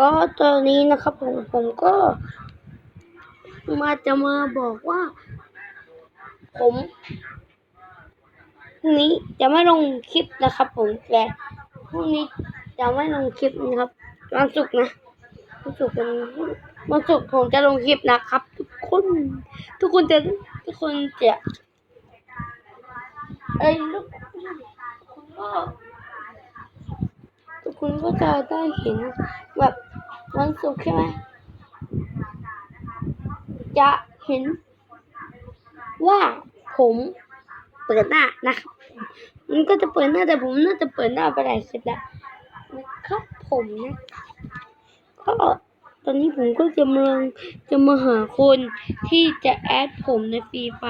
ก็ตอนนี้นะครับผมผมก็มาจะมาบอกว่า ผมพรุ่งนี้จะไม่ลงคลิปนะครับ ผมแต่พรุ่งนี้จะไม่ลงคลิปนะครับวันศุกร์นะวันศุกร์เป็นวันศุกร์ผมจะลงคลิปนะครับ ทุกคน ทุกคนจะทุกคนจะเอ้ยทุกก็ทุกคนก็จะได้เห็นแบบ วันศุกร์ใช่ไหมจะเห็นว่าผมเปิดหน้านะครับมันก็จะเปิดหน้าแต่ผมน่าจะเปิดหน้าไปหลายคลิปแล้วนะครับผมนะก็ตอนนี้ผมก็จะมาจะมาหาคนที่จะแอดผมในฟรีไฟ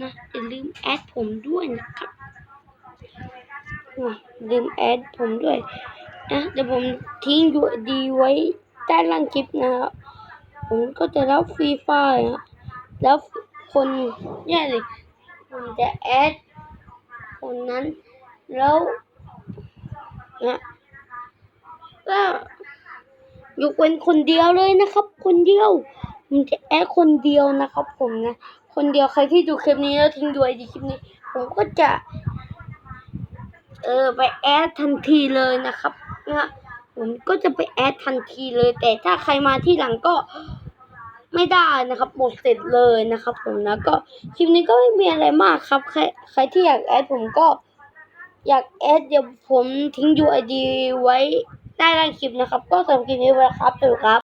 นะอย่าลืมแอดผมด้วยนะครับลืมแอดผมด้วยนะเดี๋ยวผมทิ้งยูดีไว้ ใต้ล่างคลิปนะครับผมก็จะรับฟรีไฟล์นะแล้วคนเนี่ยเลยผมจะแอดคนนั้น แล้วนะก็อยกเว้นคนเดียวเลยนะครับ คนเดียวผมจะแอดคนเดียวนะครับ ผมนะ คนเดียวใครที่ดูคลิปนี้แล้วทิ้งดูไอดีคลิปนี้ ผมก็จะ เออไปแอดทันทีเลยนะครับนะ ผมก็จะไปแอดทันทีเลย แต่ถ้าใครมาที่หลังก็ไม่ได้นะครับหมดเสร็จเลยนะครับ ผมนะก็คลิปนี้ก็ไม่มีอะไรมากครับ ใครใครที่อยากแอดผมก็อยากแอดเดี๋ยวผมทิ้ง UID ไว้ใต้ล่างคลิปนะครับ ก็สำหรับคลิปนี้ไปแล้วครับสวัสดีครับ